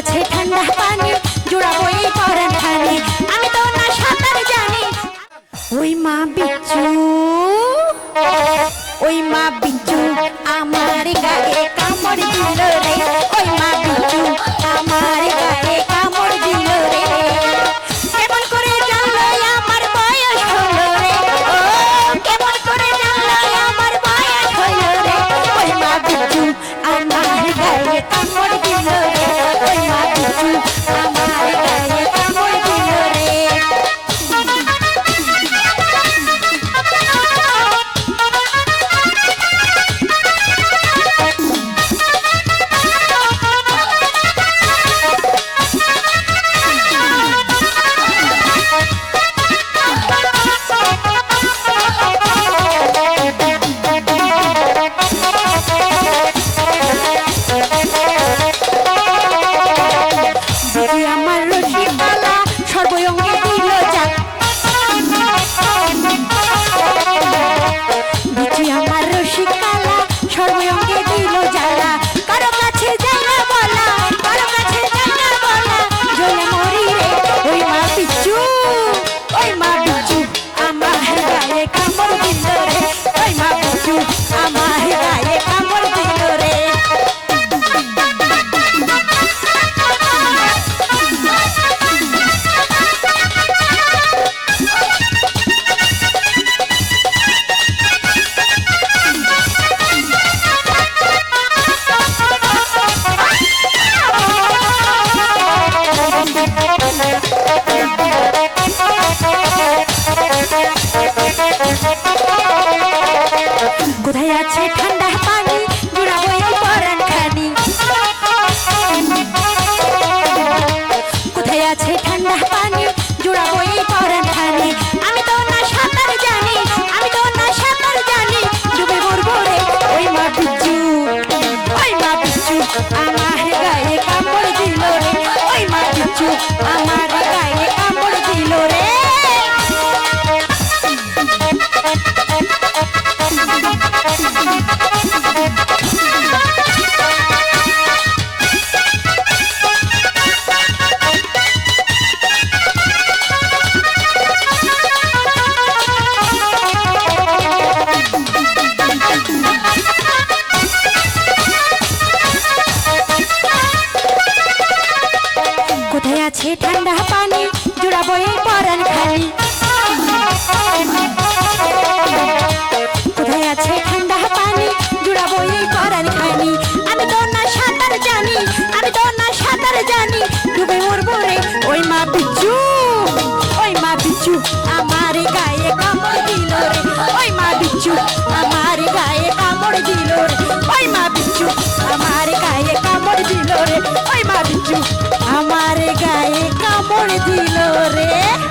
আছে ঠান্ডা পানি, জোড়াবো এই পরান খানে আমি তো না সাঁতার জানি। ওই মা বিচ্ছু, ওই মা বিচ্ছু, আমার গায়ে গেছে ঠান্ডা পানি, জুড়াবো এই পরান খালি কোথায় আছে ঠান্ডা পানি, জুড়াবো এই পরান খালি আমি তো না সাঁতার জানি, আমি তো না সাঁতার জানি। ডুবে মরবো রে, ওই মা বিচ্ছু ওই মা বিচ্ছু আমার গায়ে কামড় দিল রে, ওই মা বিচ্ছু গায়ে কামড় দিল রে।